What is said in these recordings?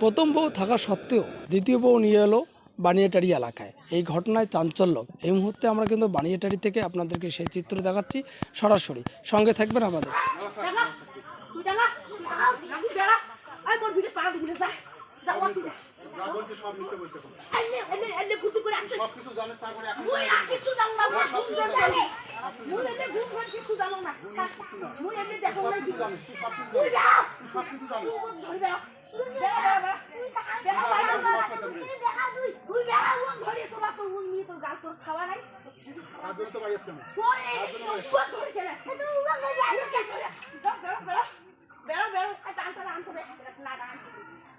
প্রথম বউ থাকা সত্ত্বেও দ্বিতীয় বউ নিয়ে এলো বানিয়াটারি এলাকায়। এই ঘটনায় চাঞ্চল্য এই মুহূর্তে আমরা কিন্তু বানিয়াটারি থেকে আপনাদেরকে সেই চিত্র দেখাচ্ছি সরাসরি। সঙ্গে থাকবেন আমাদের। দেখো তুই তুই তুই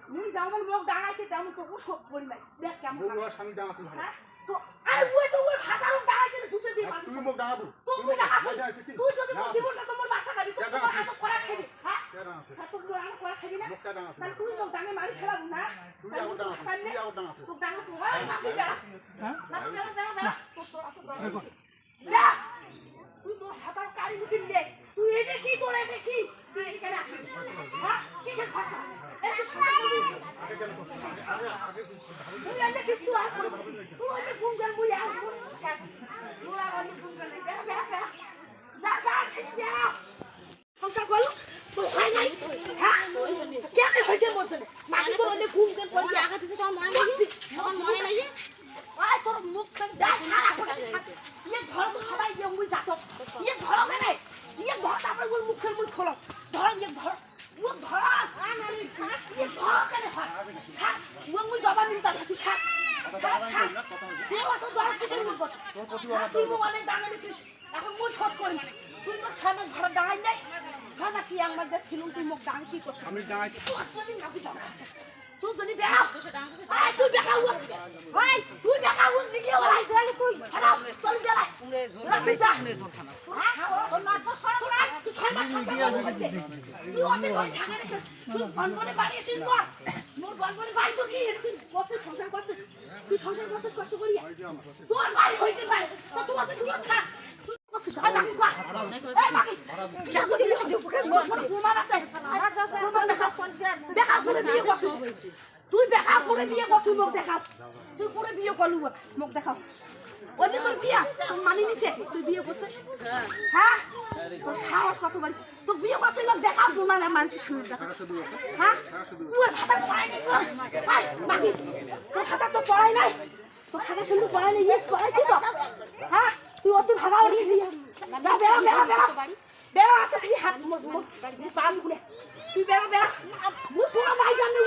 তুই যেমন মুখ ডাঙাইছে তেমন তো সব করি। দেখ কেমন হ্যাঁ তো আরে ওই তো ডাঙাইছে দুটো দিয়ে তুমি মুখ ডাঙাবো তুই ডাঙাইছিস তুই যদি জীবনটা তোমার বাসা খাবি তুই তোমার হাতে করা খাবি না তাহলে তুই মোর ডাঙে মারি খেলাবো না তুই মাটি মাটি তোর তোর হাতার কারি দে এই যে কি কি এখানে আসিস হ্যাঁ কিসের এটা তো এনে কিছু আর করবি তুই ওই যে গুঙ্গল মুই আর করবি তুই আর ওই গুঙ্গল বেড়া বেড়া বেড়া যা যা ঠিক বেড়া সংসার করল তোর হয় নাই হ্যাঁ কেন হয়েছে বলছে তোর অনেক ঘুম কেন পড়বি আগে থেকে তোমার মনে নেই? তোমার মনে নেই আয় তোর মুখ খান দা সারা করে ইয়ে ধরো তো সবাই ইয়ে মুই যাতো। ইয়ে ধরো কেনে? ইয়ে ধর তারপরে মুখ মুখের মুখ খোলো। ধরো ইয়ে ধর। মুখ ধরো। ইয়ে ধরো কেনে? হয় মুখ মুই জবান ছাড় ছাড় তুই এখন মুখ করি। ঘরে দাঁড়াই নাই। না কি আমার যে মুখ কি করছিস? আমি ডাঙাইছি তুই যদি নাকি দাঁড়া তুই যদি বেড়াও আয় তুই তুই বেকাও দিকে ওলাই গেলে তুই হারাও চল জ্বালাই তুই যা তোর না তো সরব না তুই ছয় মাস তুই অনেক ঘর থাকে রেখে তুই বনবনে বাড়ি এসিস মর মোর বনবনে বাড়ি তো কি তুই কত সংসার করছিস তুই সংসার করছিস কষ্ট করিয়া তোর বাড়ি হইতে পারে তো তুই অত দূর থাক তুই হয় না তুই এই বাকি চাকরি লিখে বুকের মোর প্রমাণ আছে বিয়ে করছিস? তুই দেখা করে বিয়ে করছিস, মুখ দেখাও তুই করে বিয়ে করলু, মুখ দেখাও তোর বিয়া, তোর মানি নিছে, তুই বিয়ে করছিস? হ্যাঁ? তোর সাহস কত বাড়ি? তোর বিয়ে করছিস লোক দেখাও প্রমাণ মানুষের সামনে দেখা। হ্যাঁ? তুই খাতা পড়াই নাই বাকি। তোর তো পড়াই নাই। তোর খাতা শুনতে পড়াই নাই ইয়ে পড়াইছি তো। হ্যাঁ? তুই অত ভাগা উঠি বেড়া বেড়া বেড়া। বেড়া আছে তুই হাত পান তুই বেড়া বেড়া। মুই পুরো ভাই জানি